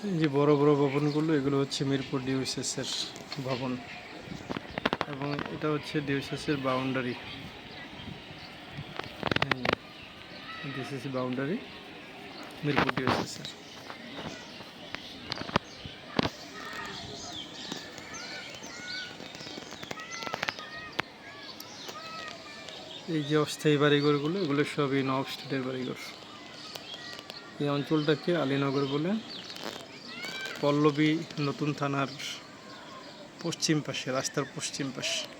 যে বড় বড় ভবনগুলো, এগুলো হচ্ছে মিরপুর ডিউসেসের ভবন। এবং এটা হচ্ছে ডিউসেসের বাউন্ডারি ডিউসেস বাউন্ডারি মিরপুর ডিউসেসের এই যে অস্থায়ী বাড়িঘরগুলো, এগুলো সবই নব স্টেটের বাড়িঘর। এই অঞ্চলটাকে আলীনগর বলে পল্লবী নতুন থানার পশ্চিম পাশে রাস্তার পশ্চিম পাশে।